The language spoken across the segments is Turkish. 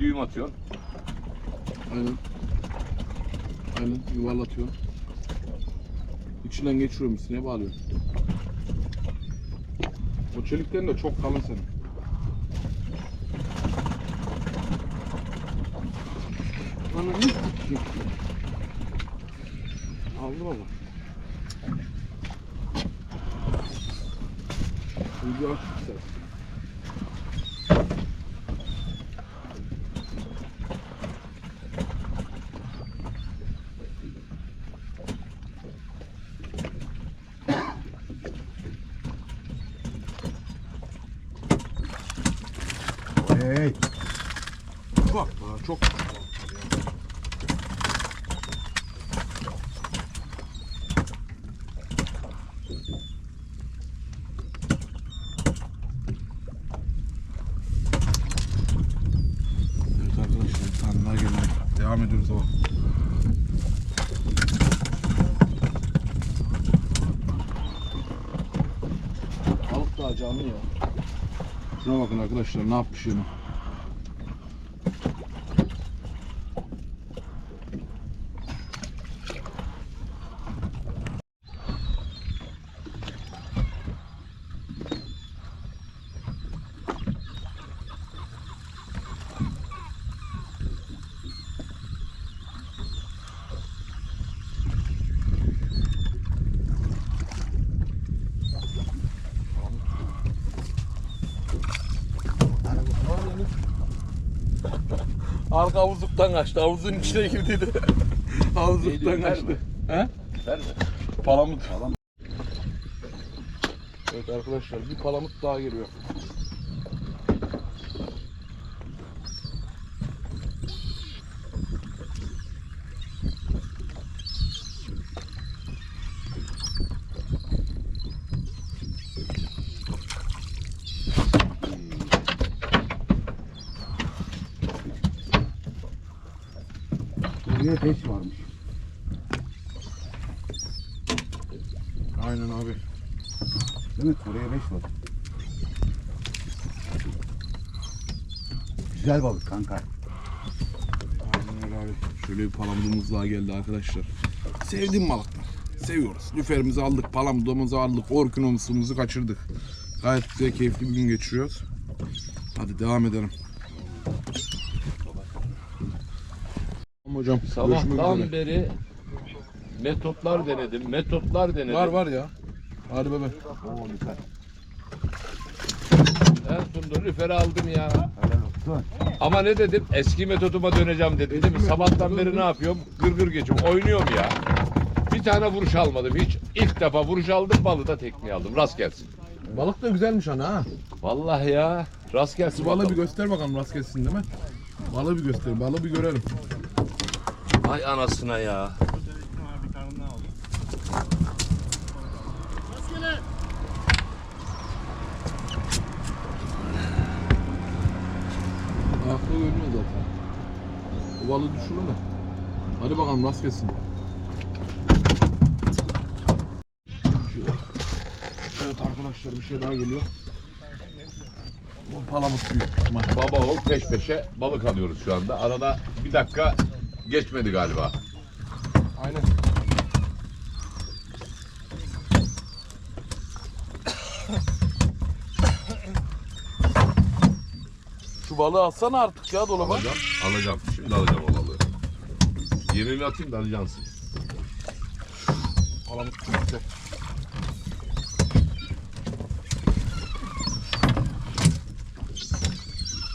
Düğüm atıyorsun. Aynen. Aynen yuvarlatıyorum. İçinden geçiriyorum üstüne bağlıyorum. O çeliklerin de çok kalın senin. Ananı sikeyim. Aldı baba. Video aç Hey. Bak daha çok Evet arkadaşlar daha geldi. Devam ediyoruz ama. Balık daha canlı ya. Şuna bakın arkadaşlar ne yapmış yine. Arka havuzluktan kaçtı. Havuzun içine girdiydi. havuzluktan kaçtı. He? Ver mi? Palamut. Evet arkadaşlar bir palamut daha geliyor. Buraya beş varmış. Aynen abi. Değil mi? Oraya beş var. Güzel balık kanka. Aynen öyle abi. Şöyle bir palamudumuz daha geldi arkadaşlar. Sevdiğim balıklar. Seviyoruz. Lüferimizi aldık, palamudumuzu aldık, orkinomuzumuzu kaçırdık. Gayet güzel, keyifli bir gün geçiriyoruz. Hadi devam edelim. Hocam. Sabahtan üzere. beri metotlar denedim. Metotlar denedim. Var var ya. Hadi bebe. En sonunda lüferi aldım ya. Ama ne dedim? Eski metoduma döneceğim dedim değil mi? Sabahtan beri ne yapıyorum? Gırgır geçiyorum. Oynuyorum ya. Bir tane vuruş almadım hiç. İlk defa vuruş aldım balığı da tekneye aldım. Rast gelsin. Balık da güzelmiş ana ha. Vallahi ya. Rast gelsin Balığı bir göster bakalım rast gelsin değil mi? Balığı bir göster, balığı bir görelim. Ay anasına ya. Ayakta görünüyor zaten. Balığı düşürür mü? Hadi bakalım rast gelsin. Şöyle. Evet arkadaşlar bir şey daha geliyor. Bu palamut büyük ihtimal. Baba oğul peş peşe balık alıyoruz şu anda. Arada bir dakika geçmedi galiba. Aynen. Şu balığı alsana artık ya dolaba. Alacağım. Alacağım. Şimdi alacağım o balığı. Yemeğimi atayım da alacaksın. Çok güzel.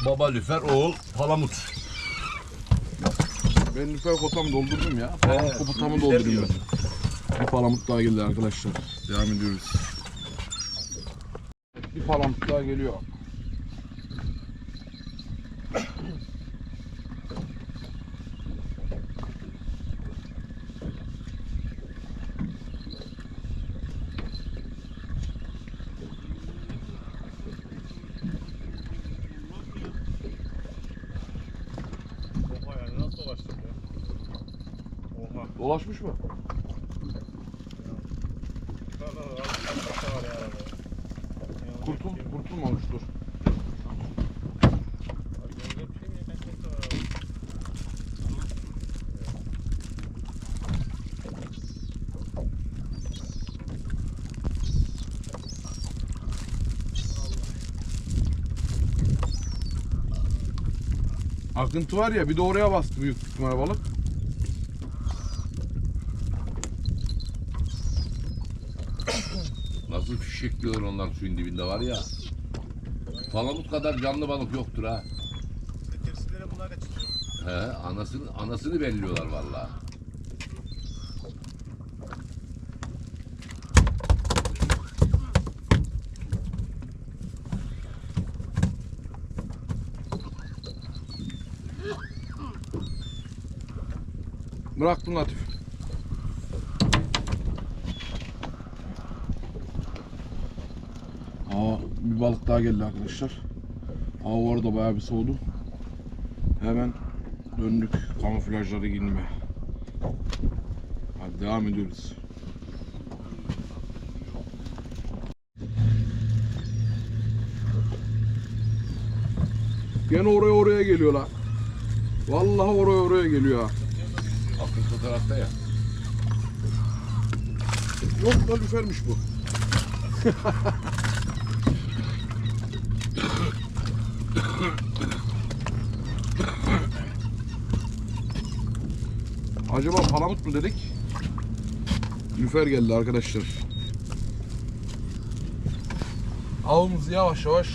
Baba lüfer, oğul palamut. Ben lüfer kotamı doldurdum ya. Palamut kotamı diyorsun. ben. Bir palamut daha geldi arkadaşlar. Devam ediyoruz. Bir palamut daha geliyor. Oha yani Dolaşmış mı? Kurtul, kurtulmamıştır. Akıntı var ya bir de oraya bastı büyük ihtimal balık. Fişek diyorlar onlar suyun dibinde var ya. Palamut kadar canlı balık yoktur ha. Getirsinlere bunlar kaçırıyor. He, anasını anasını belliyorlar vallahi. Bıraktım Latif. Aa bir balık daha geldi arkadaşlar. Hava orada bayağı bir soğudu. Hemen döndük kamuflajları giyinmeye. Hadi devam ediyoruz. Gene oraya oraya geliyorlar. Vallahi oraya oraya geliyor ha. Akıntı tarafta ya. Yok da lüfermiş bu. Acaba palamut mu dedik? Lüfer geldi arkadaşlar. Avımızı yavaş yavaş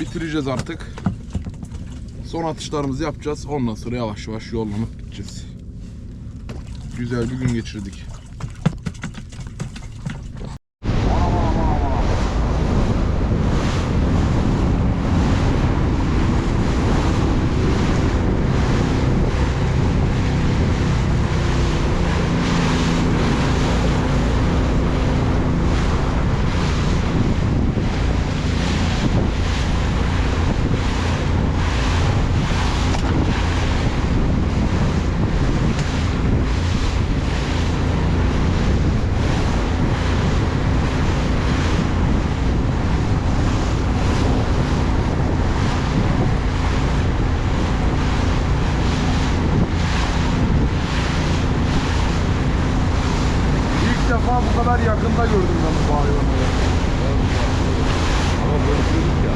bitireceğiz artık. Son atışlarımızı yapacağız. Ondan sonra yavaş yavaş yollanıp gideceğiz. Güzel bir gün geçirdik. İlk defa bu kadar yakında gördüm ben bu hayvanları. Ama bölüşürdük ya.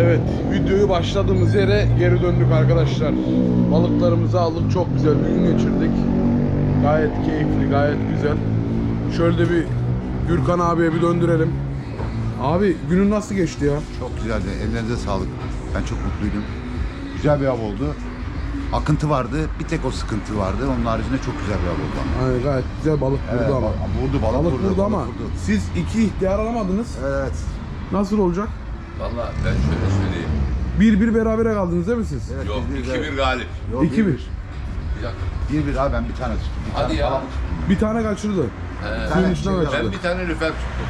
Evet, videoyu başladığımız yere geri döndük arkadaşlar. Balıklarımızı aldık, çok güzel bir gün geçirdik. Gayet keyifli, gayet güzel. Şöyle de bir Gürkan abiye bir döndürelim. Abi günün nasıl geçti ya? Çok güzeldi. Ellerinize sağlık. Ben çok mutluydum. Güzel bir av oldu. Akıntı vardı. Bir tek o sıkıntı vardı. Onun haricinde çok güzel bir av oldu. ama. Hani gayet güzel balık Evet, vurdu ama. vurdu, balık Balık vurdu, vurdu balık ama vurdu. siz iki ihtiyar alamadınız. Evet. Nasıl olacak? Vallahi ben şöyle söyleyeyim. Bir bir berabere kaldınız değil mi siz? evet Yok biz- biz- 2-1 galip. Yok, 2-1. Bir dakika. Bir bir abi ben bir tane tuttum. Bir Hadi tane ya. falan tuttum. Bir tane kaçırdı. Bir Suyun tane içine şey- kaçırdı. Ben bir tane lüfer tuttum.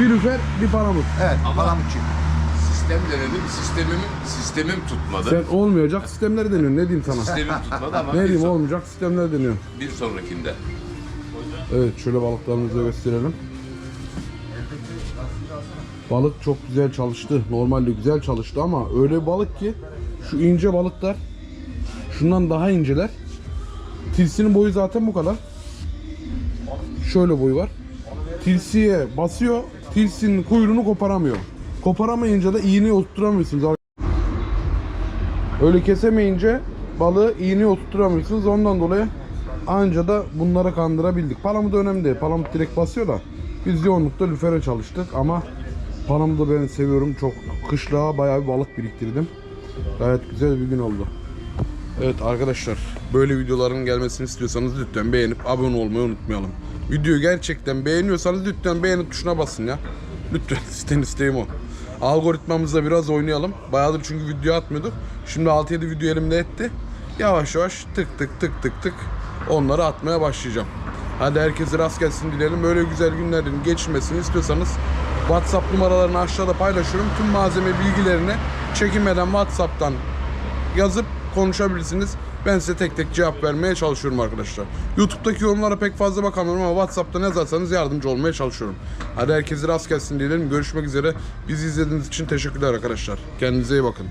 Bir üfer, bir paramut. Evet Ama- falan uçuyor. Sistem denedim. Sistemim sistemim tutmadı. Sen olmayacak sistemler deniyorsun. Ne diyeyim sana? Sistemim tutmadı ama ne bir, diyeyim son- olmayacak sistemler deniyor. bir sonrakinde. Evet şöyle balıklarımızı da gösterelim. Balık çok güzel çalıştı. Normalde güzel çalıştı ama öyle balık ki şu ince balıklar şundan daha inceler. Tilsinin boyu zaten bu kadar. Şöyle boyu var. Tilsiye basıyor. Tilsinin kuyruğunu koparamıyor. Koparamayınca da iğneyi oturtamıyorsunuz. Öyle kesemeyince balığı iğneye oturtamıyorsunuz. Ondan dolayı anca da bunlara kandırabildik. Palamut önemli değil. Palamut direkt basıyor da biz yoğunlukta lüfere çalıştık ama Palamutu ben seviyorum. Çok kışlığa bayağı bir balık biriktirdim. Gayet güzel bir gün oldu. Evet arkadaşlar böyle videoların gelmesini istiyorsanız lütfen beğenip abone olmayı unutmayalım. Videoyu gerçekten beğeniyorsanız lütfen beğeni tuşuna basın ya. Lütfen isten isteğim o. Algoritmamızla biraz oynayalım. Bayağıdır çünkü video atmıyorduk. Şimdi 6-7 video elimde etti. Yavaş yavaş tık tık tık tık tık onları atmaya başlayacağım. Hadi herkese rast gelsin dilerim. Böyle güzel günlerin geçmesini istiyorsanız WhatsApp numaralarını aşağıda paylaşıyorum. Tüm malzeme bilgilerini çekinmeden WhatsApp'tan yazıp konuşabilirsiniz. Ben size tek tek cevap vermeye çalışıyorum arkadaşlar. YouTube'daki yorumlara pek fazla bakamıyorum ama WhatsApp'tan yazarsanız yardımcı olmaya çalışıyorum. Hadi herkese rast gelsin diyelim. Görüşmek üzere. Bizi izlediğiniz için teşekkürler arkadaşlar. Kendinize iyi bakın.